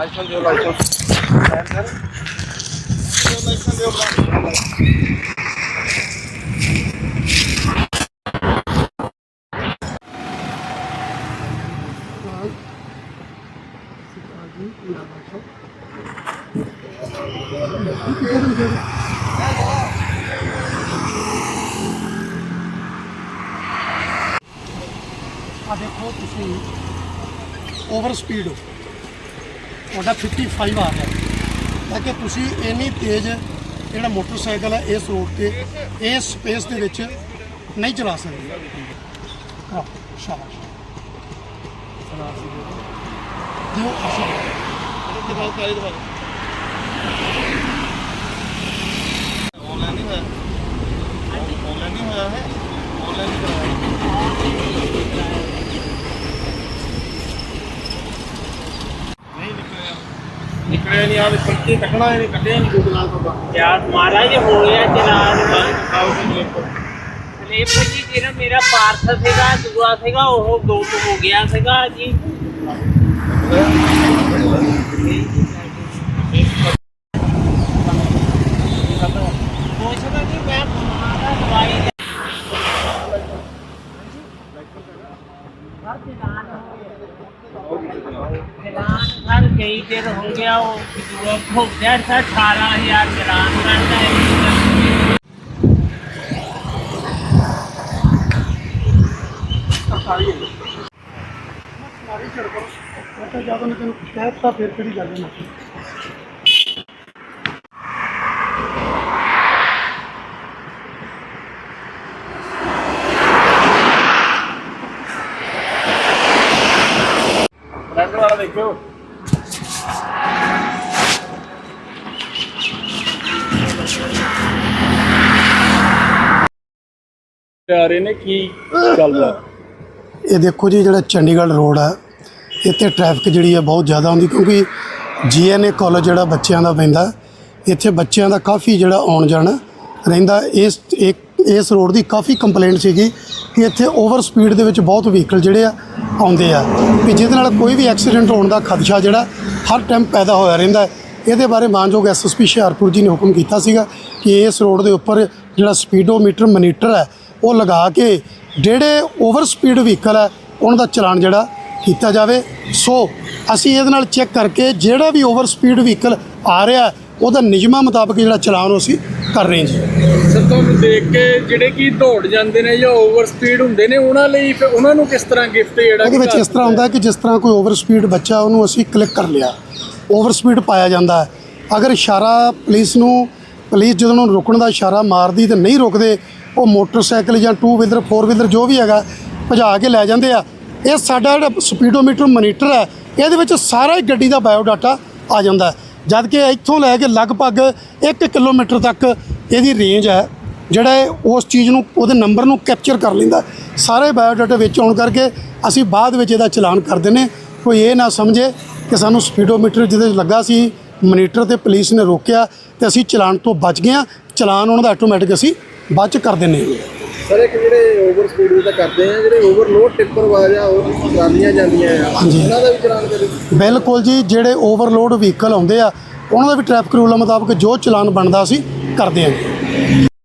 Licence ਦਿਓ licence licence ਦਿਓ ਆ ਦੇਖੋ ਤੁਸੀਂ ਓਵਰ ਸਪੀਡ ਹੋ। ਤੁਹਾਡਾ 55 ਆ ਗਿਆ। ਤਾਂ ਕਿ ਤੁਸੀਂ ਇੰਨੀ ਤੇਜ਼ ਜਿਹੜਾ ਮੋਟਰਸਾਈਕਲ ਹੈ ਇਸ ਰੋਡ ਤੇ ਇਸ ਸਪੇਸ ਦੇ ਵਿੱਚ ਨਹੀਂ ਚਲਾ ਸਕਦੇ। ਆਹ, ਸ਼ਾਬਾਸ਼। ਦਿਓ ਅਸੀਂ ਦਿਖਾਓ ਕਾਲੇ ਦਿਖਾਓ ਆਨਲਾਈਨ ਨਹੀਂ ਹੋਇਆ ਆਨਲਾਈਨ ਨਹੀਂ ਹੋਇਆ ਹੈ ਆਨਲਾਈਨ ਨਹੀਂ ਕਰਾਇਆ ਨਹੀਂ ਨਿਕਲਿਆ ਨਿਕਲਿਆ ਨਹੀਂ ਆਵੇ ਸੱਚੀ ਕੱਟਣਾ ਹੀ ਨਹੀਂ ਕੱਟਿਆ ਨਹੀਂ ਨਾਲ ਤੋਂ ਯਾਰ ਮਹਾਰਾਜ ਹੋ ਗਿਆ ਚਲਾਨ ਆਓ ਜੀ ਸਲੇਪ ਜੀ ਜਿਹੜਾ ਮੇਰਾ ਪਾਰਸਲ ਸੀਗਾ ਦੂਆ ਸੀਗਾ ਉਹ ਤੋਂ ਹੋ ਗਿਆ ਸੀਗਾ ਜੀ। ਪੁੱਛਦਾ ਜੀ ਮੈਂ ਮਾਰਾ ਦਵਾਈ ਲੈ- ਚਲਾਨ ਸਰ ਕਈ ਦਿਨ ਹੋ ਗਿਆ ਉਹ ਹੋ ਗਿਆ ਸਰ 18000 ਚਲਾਨ ਕਰਦਾ ਹੈ ਸਰਕਾਰੀ ਹੈ। ਸਰਕਾਰੀ ਮੈਂ ਤਾਂ ਜਦੋਂ ਮੈਂ ਤੈਨੂੰ ਕਹਿ ਫਿਰ ਕਿਹੜੀ ਗੱਲ ਹੈ ਰੈਂਡਰ ਆ ਰਹੇ ਨੇ ਕੀ ਗੱਲ ਆ ਇਹ ਦੇਖੋ ਜੀ, ਜਿਹੜਾ ਚੰਡੀਗੜ੍ਹ ਰੋਡ ਹੈ ਇੱਥੇ ਟ੍ਰੈਫਿਕ ਜਿਹੜੀ ਆ ਬਹੁਤ ਜ਼ਿਆਦਾ ਹੁੰਦੀ, ਕਿਉਂਕਿ ਜੀਐਨਏ ਕਾਲਜ ਜਿਹੜਾ ਬੱਚਿਆਂ ਦਾ ਪੈਂਦਾ, ਇੱਥੇ ਬੱਚਿਆਂ ਦਾ ਕਾਫੀ ਜਿਹੜਾ ਆਉਣ ਜਾਣਾ ਰਹਿੰਦਾ। ਇਸ, ਇੱਕ, ਇਸ ਰੋਡ ਦੀ ਕਾਫੀ ਕੰਪਲੇਂਟ ਸੀਗੀ ਕਿ ਇੱਥੇ ਓਵਰ ਸਪੀਡ ਦੇ ਵਿੱਚ ਬਹੁਤ ਵਹੀਕਲ ਜਿਹੜੇ ਆ ਆਉਂਦੇ ਆ। ਵੀ ਜਿਹਦੇ ਨਾਲ ਕੋਈ ਵੀ ਐਕਸੀਡੈਂਟ ਹੋਣ ਦਾ ਖਦਸ਼ਾ ਜਿਹੜਾ ਹਰ ਟਾਈਮ ਪੈਦਾ ਹੋਇਆ ਰਹਿੰਦਾ। ਹੈ। ਇਹਦੇ ਬਾਰੇ ਮਾਨਯੋਗ ਐਸਐਸਪੀ ਹੁਸ਼ਿਆਰਪੁਰ ਜੀ ਨੇ ਹੁਕਮ ਕੀਤਾ ਸੀਗਾ ਕਿ ਇਸ ਰੋਡ ਦੇ ਉੱਪਰ ਜਿਹੜਾ ਸਪੀਡੋਮੀਟਰ ਮੋਨੀਟਰ ਹੈ ਉਹ ਲਗਾ ਕੇ ਜਿਹੜੇ ਓਵਰ ਸਪੀਡ ਵਹੀਕਲ ਹੈ ਉਹਨਾਂ ਦਾ ਚਲਾਨ ਜਿਹੜਾ ਕੀਤਾ ਜਾਵੇ। ਸੋ ਅਸੀਂ ਇਹਦੇ ਨਾਲ ਚੈੱਕ ਕਰਕੇ ਜਿਹੜਾ ਵੀ ਓਵਰ ਸਪੀਡ ਵਹੀਕਲ ਆ ਰਿਹਾ ਉਹਦਾ ਨਿਯਮਾਂ ਮੁਤਾਬਕ ਜਿਹੜਾ ਚਲਾਨ ਅਸੀਂ ਕਰ ਰਹੇ ਜੀ। ਸਰ ਤੁਹਾਨੂੰ ਦੇਖ ਕੇ ਜਿਹੜੇ ਕੀ ਦੌੜ ਜਾਂਦੇ ਨੇ ਜਾਂ ਓਵਰ ਸਪੀਡ ਹੁੰਦੇ ਨੇ ਉਹਨਾਂ ਲਈ ਫਿਰ ਉਹਨਾਂ ਨੂੰ ਕਿਸ ਤਰ੍ਹਾਂ ਗਿਫਟ ਜਿਹੜਾ ਉਹਦੇ ਵਿੱਚ ਇਸ ਤਰ੍ਹਾਂ ਹੁੰਦਾ ਕਿ ਜਿਸ ਤਰ੍ਹਾਂ ਕੋਈ ਓਵਰ ਸਪੀਡ ਬੱਚਾ ਉਹਨੂੰ ਅਸੀਂ ਕਲਿੱਕ ਕਰ ਲਿਆ। ਓਵਰ ਸਪੀਡ ਪਾਇਆ ਜਾਂਦਾ ਹੈ। ਅਗਰ ਇਸ਼ਾਰਾ ਪੁਲਿਸ ਨੂੰ ਪੁਲਿਸ ਜਦੋਂ ਉਹਨੂੰ ਰੁਕਣ ਦਾ ਇਸ਼ਾਰਾ ਮਾਰਦੀ ਤੇ ਨਹੀਂ ਰੁਕਦੇ, ਉਹ ਮੋਟਰਸਾਈਕਲ ਜਾਂ ਟੂ ਵੀਲਰ ਫੋਰ ਵੀਲਰ ਜੋ ਵੀ ਹੈਗਾ, ਭਜਾ ਕੇ ਲੈ ਜਾਂਦੇ ਆ। ਇਹ ਸਾਡਾ ਜਿਹੜਾ ਸਪੀਡੋਮੀਟਰ ਮੋਨੀਟਰ ਹੈ, ਇਹਦੇ ਵਿੱਚ ਸਾਰਾ ਹੀ ਗੱਡੀ ਦਾ ਬਾਇਓਡਾਟਾ ਆ ਜਾਂਦਾ ਹੈ। ਜਦ ਕਿ ਇੱਥੋਂ ਲੈ ਕੇ ਲਗਭਗ 1 ਕਿਲੋਮੀਟਰ ਤੱਕ ਇਹਦੀ ਰੇਂਜ ਹੈ, ਜਿਹੜਾ ਇਹ ਉਸ ਚੀਜ਼ ਨੂੰ, ਉਹਦੇ ਨੰਬਰ ਨੂੰ ਕੈਪਚਰ ਕਰ ਲੈਂਦਾ ਸਾਰੇ ਬਾਇਓਡਾਟਾ ਵਿੱਚ ਆਉਣ ਕਰਕੇ ਅਸੀਂ ਬਾਅਦ ਵਿੱਚ ਇਹਦਾ ਚਲਾਨ ਕਰ ਦਿੰਨੇ ਕੋਈ ਇਹ ਨਾ ਸਮਝੇ ਕਿ ਸਾਨੂੰ ਸਪੀਡੋਮੀਟਰ ਜਿਹਦੇ ਲੱਗਾ ਸੀ ਮੋਨੀਟਰ ਤੇ ਪੁਲਿਸ ਨੇ ਰੋਕਿਆ ਤੇ ਅਸੀਂ ਚਲਾਨ ਤੋਂ ਬਚ ਗਏ ਹਾਂ। ਚਲਾਨ ਉਹਨਾਂ ਦਾ ਆਟੋਮੈਟਿਕ ਅਸੀਂ ਬਾਅਦ ਚ ਕਰ ਦਿੰਨੇ ਹਾਂ। ਸਰ ਇੱਕ ਜਿਹੜੇ ਓਵਰ ਸਪੀਡ ਵੀ ਤਾਂ ਕਰਦੇ ਆ ਜਿਹੜੇ ਓਵਰਲੋਡ ਟਿੱਪਰ ਵਾਜਾ ਉਹ ਟਰਾਲੀਆਂ ਜਾਂਦੀਆਂ ਆ। ਉਹਨਾਂ ਦਾ ਵੀ ਚਲਾਨ ਕਰੇ ਬਿਲਕੁਲ ਜੀ ਜਿਹੜੇ ਓਵਰਲੋਡ ਵਹੀਕਲ ਆਉਂਦੇ ਆ ਉਹਨਾਂ ਦਾ ਵੀ ਟ੍ਰੈਫਿਕ ਰੂਲਾਂ ਮੁਤਾਬਕ ਜੋ ਚਲਾਨ ਬਣਦਾ ਅਸੀਂ ਕਰਦੇ ਹਾਂ।